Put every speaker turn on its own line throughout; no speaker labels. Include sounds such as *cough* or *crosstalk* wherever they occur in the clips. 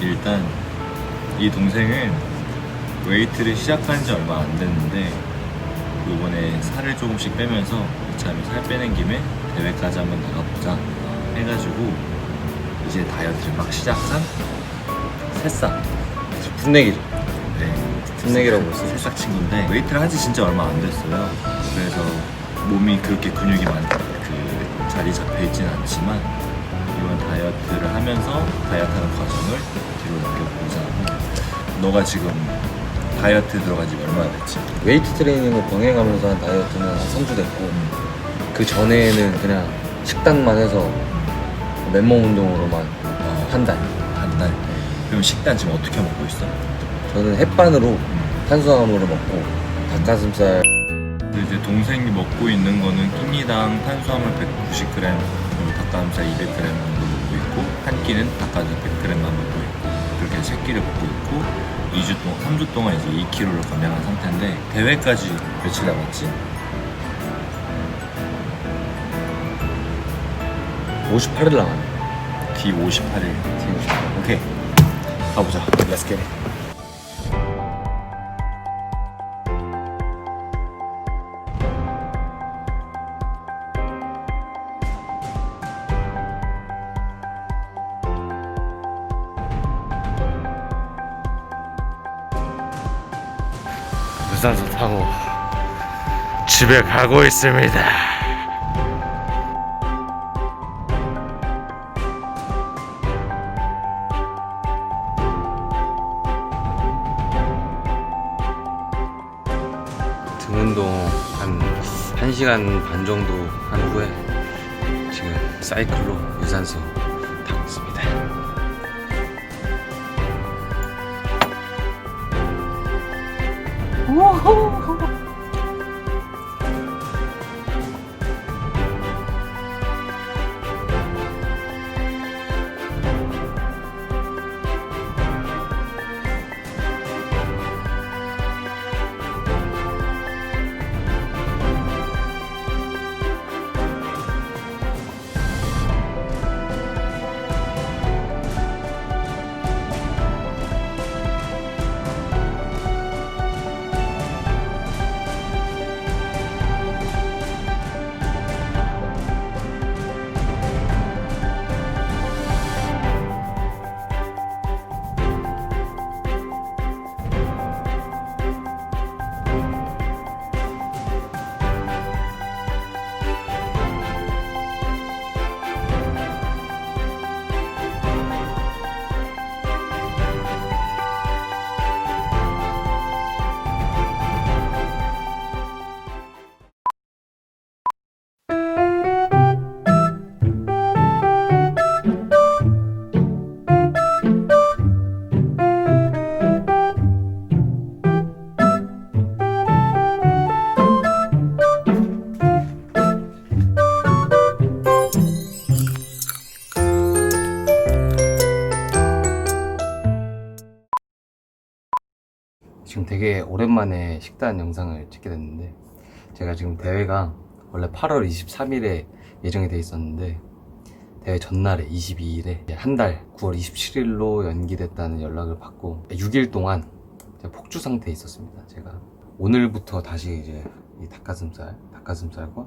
일단 이 동생은 웨이트를 시작한 지 얼마 안 됐는데 이번에 살을 조금씩 빼면서 이참에 살 빼는 김에 대회까지 한번 나가보자 해가지고 이제 다이어트를 막 시작한 새싹
풋내기죠.
네,
풋내기라고 볼수 있어요.
새싹 친구인데 웨이트를 한 지 진짜 얼마 안 됐어요. 그래서 몸이 그렇게 근육이 많, 그 자리 잡혀 있지는 않지만 이번 다이어트를 하면서 다이어트하는 과정을 뒤로 넘겨보자. 너가 지금 다이어트 들어간 지 얼마나 됐지?
웨이트 트레이닝을 병행하면서 한 다이어트는 한 3주 됐고 그 전에는 그냥 식단만 해서 맨몸 운동으로만
어,
한 달.
한 달. 그럼 식단 지금 어떻게 먹고 있어?
저는 햇반으로
음.
탄수화물을 먹고 닭가슴살
이제 동생이 먹고 있는 거는 끼니당 탄수화물 190g, 그리고 닭가슴살 200g 정도 먹고 있고 한 끼는 닭가슴살 100g만 먹고 있고 그렇게 세 끼를 먹고 있고 2주 동안, 3주 동안 이제 2kg를 감량한 상태인데 대회까지 며칠 남았지?
58일 남았네.
뒤 58일. 오케이. 가보자. Let's get it.
유산소 타고 집에 가고 있습니다. 등 운동 한 1시간 반 정도 한 후에 지금 사이클로 유산소 타고 있습니다. 지 되게 오랜만에 식단 영상을 찍게 됐는데 제가 지금 대회가 원래 8월 23일에 예정이 돼 있었는데 대회 전날에 22일에 한 달 9월 27일로 연기됐다는 연락을 받고 6일 동안 폭주 상태에 있었습니다. 제가 오늘부터 다시 이제 이 닭가슴살, 닭가슴살과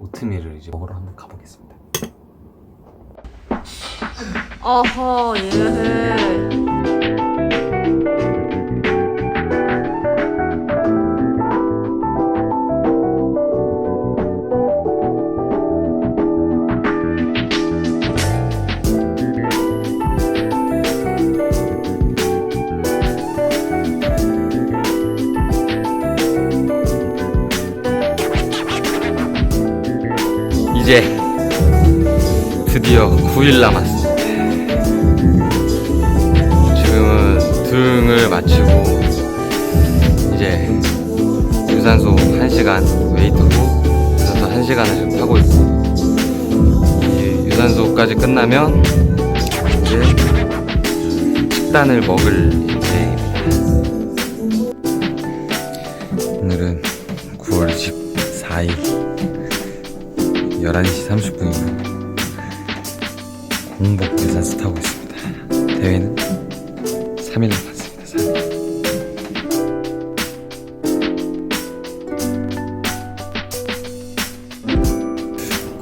오트밀을 이제 먹으러 한번 가보겠습니다.
어허 예.
이제 드디어 9일 남았습니다. 지금은 등을 마치고 이제 유산소 1시간 웨이트로 유산소 1시간을 지금 타고 있고 이 유산소까지 끝나면 이제 식단을 먹을 예정입니다. 오늘은 9월 14일 11시 30분이고 공복 유산소 타고 있습니다. 대회는 3일 남았습니다. 3일.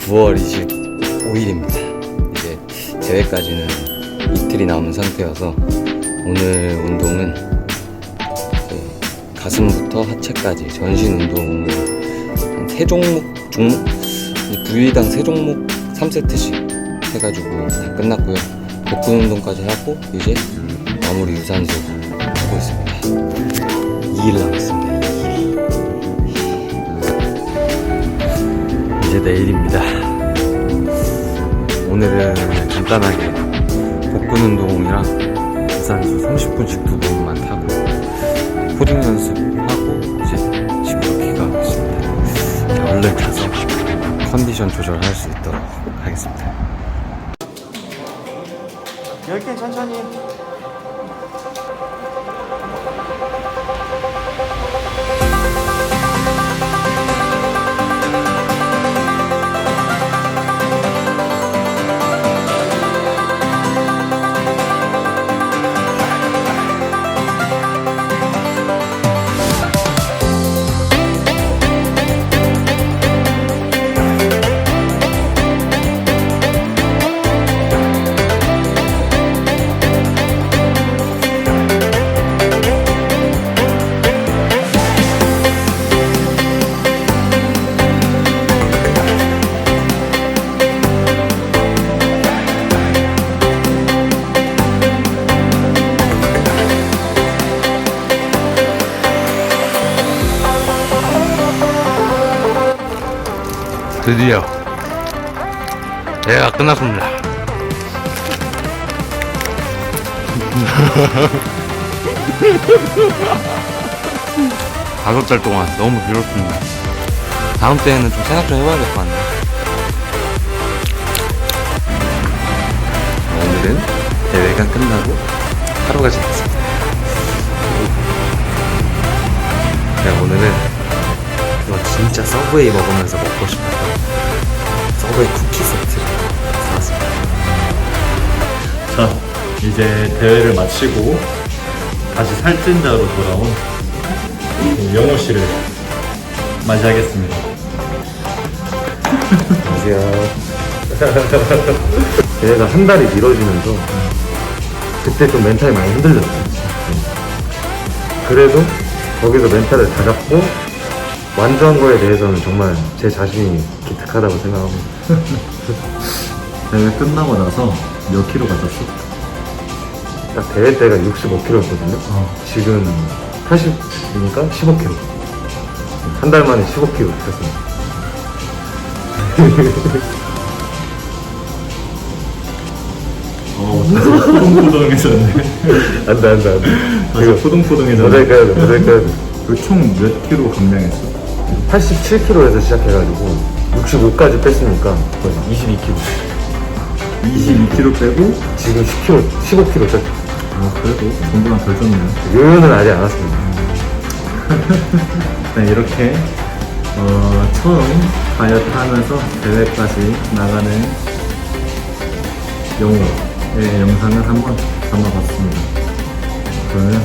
(9월 25일입니다) 이제 대회까지는 이틀이 남은 상태여서 오늘 운동은 가슴부터 하체까지 전신 운동을 한세 종목 종목 부위당 세 종목 3세트씩 해가지고 다 끝났고요. 복근 운동까지 하고 이제 마무리 유산소 하고 있습니다. 2일 남았습니다. 2일. 이제 내일입니다. 오늘은 간단하게 복근 운동이랑 유산소 30분씩 두 번만 타고 포징 연습하고 컨디션 조절할 수 있도록 하겠습니다.
10개 천천히
드디어 대회가 끝났습니다. *laughs* 다섯 달 동안 너무 길었습니다. 다음 때에는 좀 생각 좀 해봐야 될 것 같네요. 오늘은 대회가 끝나고 하루가 지났습니다. 제가 오늘은 이거 진짜 서브웨이 먹으면서 먹고 싶어서 서브웨이 쿠키 사왔습니다.
자, 이제 대회를 마치고 다시 살찐 자로 돌아온 영호 씨를 맞이하겠습니다.
안녕하세요. *laughs* 대회가 한 달이 미뤄지면서 그때 좀 멘탈이 많이 흔들렸어요. 그래도 거기서 멘탈을 다잡고 완주한 거에 대해서는 정말 제 자신이 기특하다고 생각합니다. *laughs*
대회 끝나고 나서 몇 킬로 가졌어?
딱 대회 때가 65kg였거든요. 지금 80이니까 15kg. 한 달 만에 15kg 뺐습니다.
어, 다시 포동포동해졌네.
안 돼, 안 돼, 안 돼.
다시 포동포동해졌네.
모자이크 해야 돼, 모자이크 해야 돼.
총몇 킬로 감량했어?
87kg에서 시작해가지고 65까지 뺐으니까 거의 22kg.
22킬로 빼고,
지금 10kg, 15kg 뺐어.
어, 그래도 전보다 덜 쪘네요.
요요는 아직 안 왔습니다. *laughs*
네, 이렇게 어, 처음 다이어트 하면서 대회까지 나가는 영호의 영상을 한번 담아봤습니다. 그러면